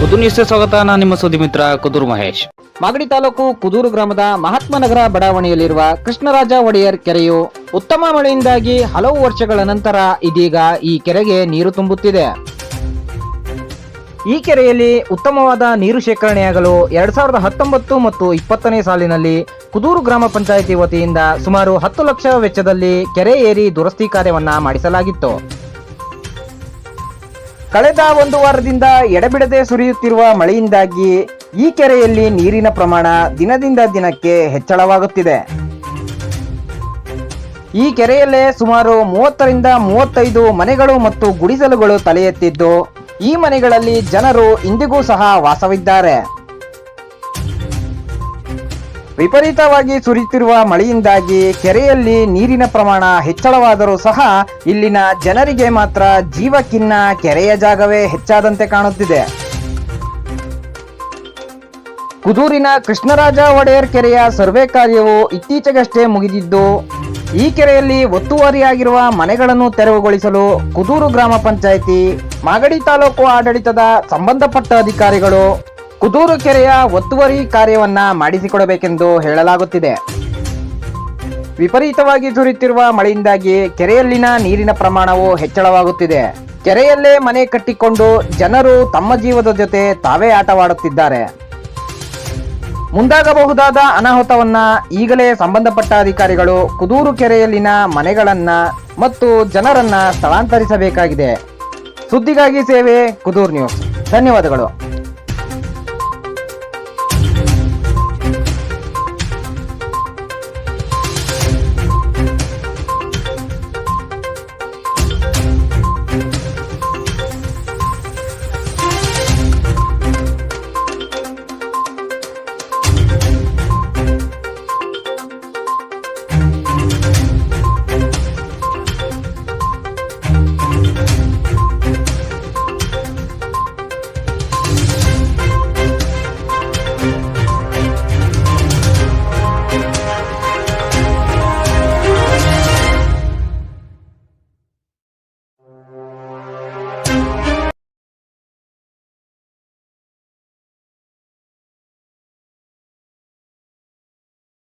ನ್ಯೂಸ್ಗೆ ಸ್ವಾಗತ. ನಾನು ನಿಮ್ಮ ಸುದ್ದಿ ಮಿತ್ರ ಕುದೂರು ಮಹೇಶ್. ಮಾಗಡಿ ತಾಲೂಕು ಕುದೂರು ಗ್ರಾಮದ ಮಹಾತ್ಮನಗರ ಬಡಾವಣೆಯಲ್ಲಿರುವ ಕೃಷ್ಣರಾಜ ಒಡೆಯರ್ ಕೆರೆಯು ಉತ್ತಮ ಮಳೆಯಿಂದಾಗಿ ಹಲವು ವರ್ಷಗಳ ನಂತರ ಇದೀಗ ಈ ಕೆರೆಗೆ ನೀರು ತುಂಬುತ್ತಿದೆ. ಈ ಕೆರೆಯಲ್ಲಿ ಉತ್ತಮವಾದ ನೀರು ಶೇಖರಣೆಯಾಗಲು ಎರಡ್ ಸಾವಿರದ ಹತ್ತೊಂಬತ್ತು ಮತ್ತು ಇಪ್ಪತ್ತನೇ ಸಾಲಿನಲ್ಲಿ ಕುದೂರು ಗ್ರಾಮ ಪಂಚಾಯಿತಿ ವತಿಯಿಂದ ಸುಮಾರು ಹತ್ತು ಲಕ್ಷ ವೆಚ್ಚದಲ್ಲಿ ಕೆರೆ ಏರಿ ದುರಸ್ತಿ ಕಾರ್ಯವನ್ನ ಮಾಡಿಸಲಾಗಿತ್ತು. ಕಳೆದ ಒಂದು ವಾರದಿಂದ ಎಡಬಿಡದೆ ಸುರಿಯುತ್ತಿರುವ ಮಳೆಯಿಂದಾಗಿ ಈ ಕೆರೆಯಲ್ಲಿ ನೀರಿನ ಪ್ರಮಾಣ ದಿನದಿಂದ ದಿನಕ್ಕೆ ಹೆಚ್ಚಳವಾಗುತ್ತಿದೆ. ಈ ಕೆರೆಯಲ್ಲೇ ಸುಮಾರು ಮೂವತ್ತರಿಂದ ಮೂವತ್ತೈದು ಮನೆಗಳು ಮತ್ತು ಗುಡಿಸಲುಗಳು ತಲೆ ಎತ್ತಿದ್ದು ಈ ಮನೆಗಳಲ್ಲಿ ಜನರು ಇಂದಿಗೂ ಸಹ ವಾಸವಿದ್ದಾರೆ. ವಿಪರೀತವಾಗಿ ಸುರಿಯುತ್ತಿರುವ ಮಳೆಯಿಂದಾಗಿ ಕೆರೆಯಲ್ಲಿ ನೀರಿನ ಪ್ರಮಾಣ ಹೆಚ್ಚಳವಾದರೂ ಸಹ ಇಲ್ಲಿನ ಜನರಿಗೆ ಮಾತ್ರ ಜೀವಕ್ಕಿನ್ನ ಕೆರೆಯ ಜಾಗವೇ ಹೆಚ್ಚಾದಂತೆ ಕಾಣುತ್ತಿದೆ. ಕುದೂರಿನ ಕೃಷ್ಣರಾಜ ಒಡೆಯರ್ ಕೆರೆಯ ಸರ್ವೆ ಕಾರ್ಯವು ಇತ್ತೀಚೆಗಷ್ಟೇ ಮುಗಿದಿದ್ದು, ಈ ಕೆರೆಯಲ್ಲಿ ಒತ್ತುವರಿಯಾಗಿರುವ ಮನೆಗಳನ್ನು ತೆರವುಗೊಳಿಸಲು ಕುದೂರು ಗ್ರಾಮ ಪಂಚಾಯಿತಿ, ಮಾಗಡಿ ತಾಲೂಕು ಆಡಳಿತದ ಸಂಬಂಧಪಟ್ಟ ಅಧಿಕಾರಿಗಳು ಕುದೂರು ಕೆರೆಯ ಒತ್ತುವರಿ ಕಾರ್ಯವನ್ನ ಮಾಡಿಸಿಕೊಡಬೇಕೆಂದು ಹೇಳಲಾಗುತ್ತಿದೆ. ವಿಪರೀತವಾಗಿ ಸುರಿಯುತ್ತಿರುವ ಮಳೆಯಿಂದಾಗಿ ಕೆರೆಯಲ್ಲಿನ ನೀರಿನ ಪ್ರಮಾಣವು ಹೆಚ್ಚಳವಾಗುತ್ತಿದೆ. ಕೆರೆಯಲ್ಲೇ ಮನೆ ಕಟ್ಟಿಕೊಂಡು ಜನರು ತಮ್ಮ ಜೀವದ ಜೊತೆ ತಾವೇ ಆಟವಾಡುತ್ತಿದ್ದಾರೆ. ಮುಂದಾಗಬಹುದಾದ ಅನಾಹುತವನ್ನ ಈಗಲೇ ಸಂಬಂಧಪಟ್ಟ ಅಧಿಕಾರಿಗಳು ಕುದೂರು ಕೆರೆಯಲ್ಲಿನ ಮನೆಗಳನ್ನ ಮತ್ತು ಜನರನ್ನ ಸ್ಥಳಾಂತರಿಸಬೇಕಾಗಿದೆ. ಸುದ್ದಿಗಾಗಿ ಸೇವೆ ಕುದೂರ್ ನ್ಯೂಸ್. ಧನ್ಯವಾದಗಳು.